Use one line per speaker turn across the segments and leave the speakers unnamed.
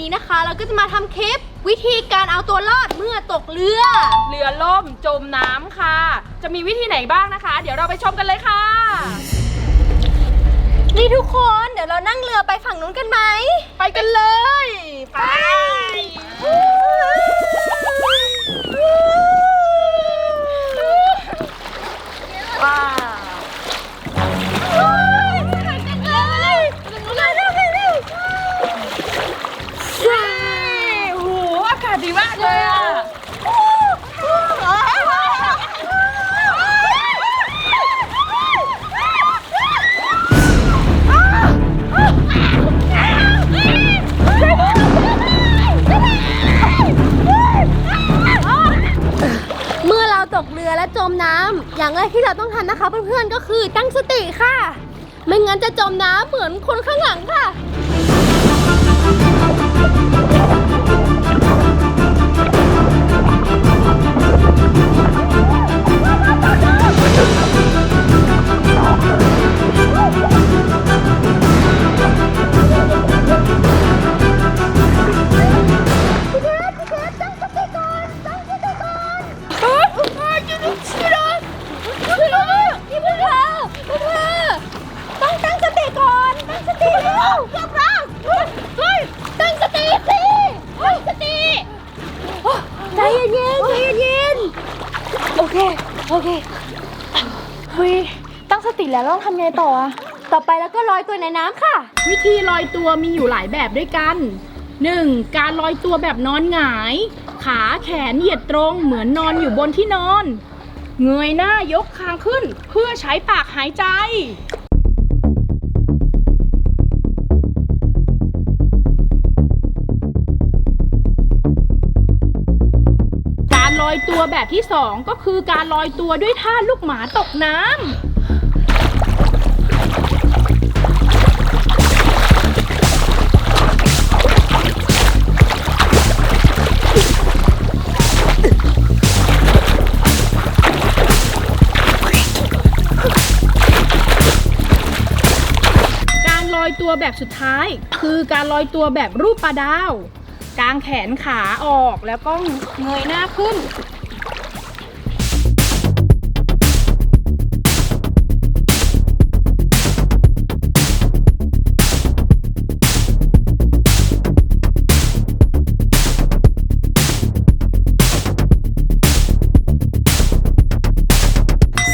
นี้นะคะ เราก็จะมาทำคลิป วิธีการเอาตัวรอดเมื่อตกเรือ
เรือล่มจมน้ำค่ะ จะมีวิธีไหนบ้างนะคะ เดี๋ยวเราไปชมกันเลยค่ะ
นี่ทุกคนเดี๋ยวเรานั่งเรือไปฝั่งนู้นกันไหม
ไปกันเลย ไป ว้าว ศดีมากเลยอะ
เมื่อเราตกเรือและจมน้ำอย่างแรกที่เราต้องทำนะคะ เพื่อนๆก็คือตั้งสติค่ะ ไม่งั้นจะจมน้ำเหมือนคนข้างหลังค่ะ โอเคเฮ้
ยตั้งสติแล้วต้องทำไงต่ออะ
ต่อไปแล้วก็ลอยตัวในน้ำค่ะ
วิธีลอยตัวมีอยู่หลายแบบด้วยกัน 1. การลอยตัวแบบนอนหงาย ขาแขนเหยียดตรงเหมือนนอนอยู่บนที่นอน เงยหน้ายกคางขึ้นเพื่อใช้ปากหายใจ อยตัวแบบที่2ก็คือการลอยตัวด้วยท่าลูกหมาตกน้ำการลอยตัวแบบสุดท้าย คือการลอยตัวแบบรูปปลาดาว กางแขนขาออกแล้วก็เงยหน้าขึ้น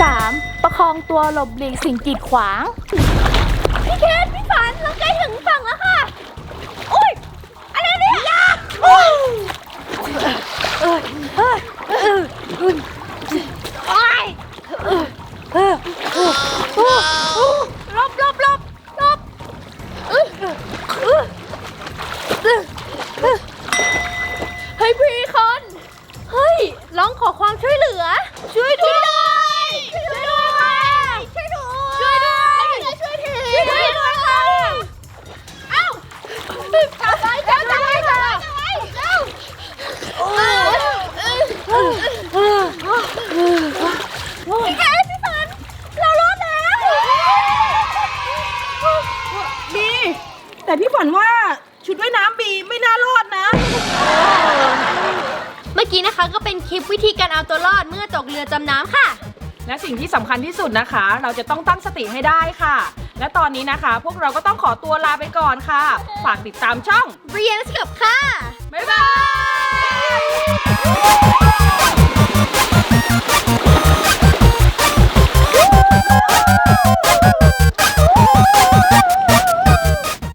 3. ประคองตัวหลบหลีกสิ่งกีดขวาง
พี่เคสพี่ฝันเราใกล้ถึงฝั่งแล้วค่ะ โอ้ย อะไรเนี่ยยาโอ้ยเอ้ยเอ้ยเอ้
แต่พี่ฝันว่าชุดว่ายน้ำบีไม่น่ารอดนะ
เมื่อกี้นะคะก็เป็นคลิปวิธีการเอาตัวรอดเมื่อตกเรือจมน้ำค่ะ
และสิ่งที่สำคัญที่สุดนะคะ เราจะต้องตั้งสติให้ได้ค่ะ และตอนนี้นะคะ พวกเราก็ต้องขอตัวลาไปก่อนค่ะ ฝากติดตามช่อง
เรียนกับค่ะ
บ๊ายบาย